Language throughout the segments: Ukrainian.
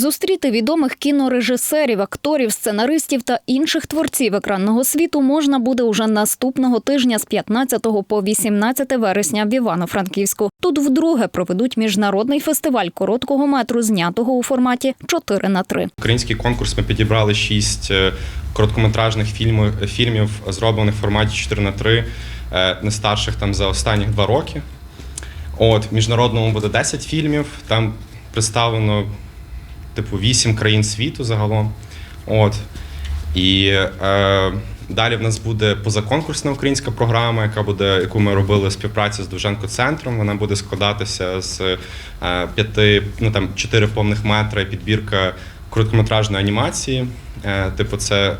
Зустріти відомих кінорежисерів, акторів, сценаристів та інших творців екранного світу можна буде уже наступного тижня з 15 по 18 вересня в Івано-Франківську. Тут вдруге проведуть міжнародний фестиваль короткого метру, знятого у форматі 4 на 3 Український конкурс ми підібрали шість е, короткометражних фільмів, фільмів зроблених в форматі 4 на 3 е, не старших там за останні два роки. От, в міжнародному буде 10 фільмів, там представлено типу 8 країн світу загалом. От. І е, далі в нас буде позаконкурсна українська програма, яка буде, яку ми робили в співпраці з Довженко центром. Вона буде складатися з е, ну там чотири повних метри підбірка короткометражної анімації. Е, типу, це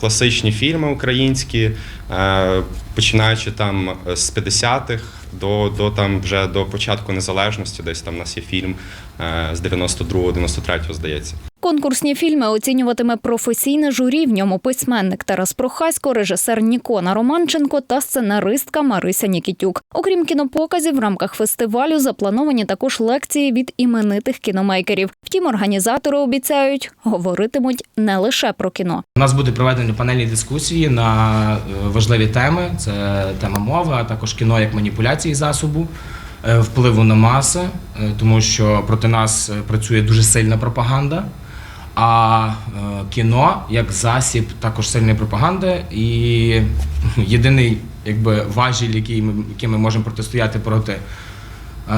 класичні фільми українські, е, починаючи там з 50-х до, до там вже до початку незалежності. Десь там у нас є фільм е, з 92-го, 93-го, здається. Конкурсні фільми оцінюватиме професійне журі. В ньому письменник Тарас Прохасько, режисер Нікона Романченко та сценаристка Марися Нікітюк. Окрім кінопоказів, в рамках фестивалю заплановані також лекції від іменитих кіномейкерів. Втім, організатори обіцяють, говоритимуть не лише про кіно. У нас буде проведені панельні дискусії на е, важливі теми: це тема мови, а також кіно як маніпуляції засобу, е, впливу на маси, е, тому що проти нас працює дуже сильна пропаганда. А е, кіно як засіб також сильної пропаганди, і єдиний якби важіль, який ми, який ми можемо протистояти проти е,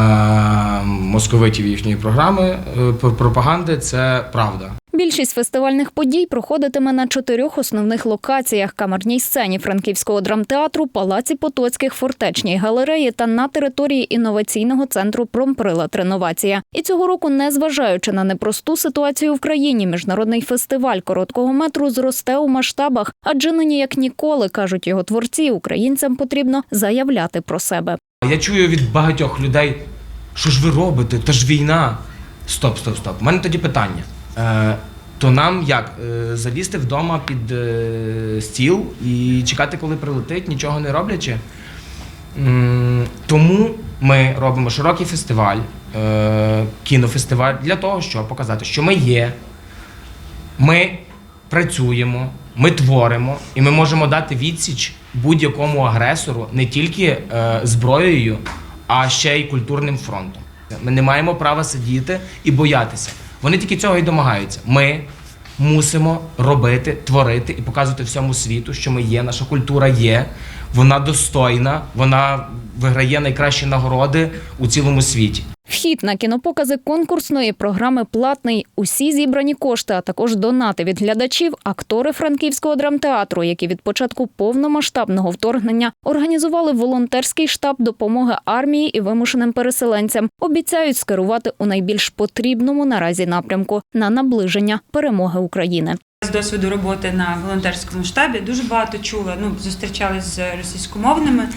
московитів їхньої програми е, пропаганди, це правда. Більшість фестивальних подій проходитиме на чотирьох основних локаціях: камерній сцені Франківського драмтеатру, Палаці Потоцьких, Фортечній галереї та на території інноваційного центру Промприлад Реновація. І цього року, незважаючи на непросту ситуацію в країні, міжнародний фестиваль короткого метру зросте у масштабах, адже нині як ніколи кажуть його творці, українцям потрібно заявляти про себе. Я чую від багатьох людей, що ж ви робите? Та ж війна. Стоп, стоп, стоп. У мене тоді питання. Е, то нам як е, залізти вдома під е, стіл і чекати, коли прилетить, нічого не роблячи? Тому ми робимо широкий фестиваль, е, кінофестиваль для того, щоб показати, що ми є, ми працюємо, ми творимо, і ми можемо дати відсіч будь-якому агресору не тільки зброєю, а ще й культурним фронтом. Ми не маємо права сидіти і боятися. Вони тільки цього і домагаються. Ми мусимо робити, творити і показувати всьому світу, що ми є, наша культура є, вона достойна, вона виграє найкращі нагороди у цілому світі. Вхід на кінопокази конкурсної програми платний. Усі зібрані кошти, а також донати від глядачів, актори франківського драмтеатру, які від початку повномасштабного вторгнення організували волонтерський штаб допомоги армії і вимушеним переселенцям, обіцяють скерувати у найбільш потрібному наразі напрямку на наближення перемоги України. З досвіду роботи на волонтерському штабі дуже багато чула. Ну, зустрічалися з російськомовними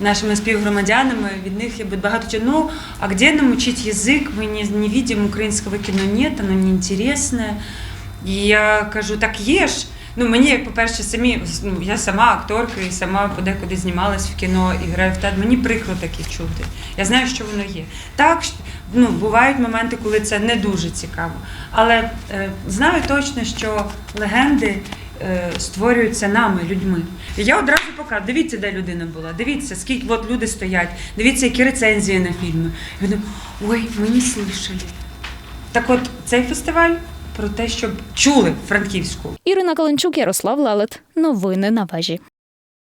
нашими співгромадянами. Від них я багато чула, ну, а де нам учить язик? Ми не, не бачимо українського кіно, нет, воно не інтересне. І я кажу, так є ж. Ну, мені, по-перше, самі, ну, я сама акторка і сама подекуди знімалась в кіно і граю в театр. Мені прикро таке чути. Я знаю, що воно є. Так, ну, бувають моменти, коли це не дуже цікаво. Але е, знаю точно, що легенди створюються нами, людьми. І я одразу покажу, дивіться, де людина була, дивіться, скільки от люди стоять, дивіться, які рецензії на фільми. І вони, ой, ми не слышали. Так от цей фестиваль про те, щоб чули франківську. Ірина Каленчук, Ярослав Лелет. Новини на вежі.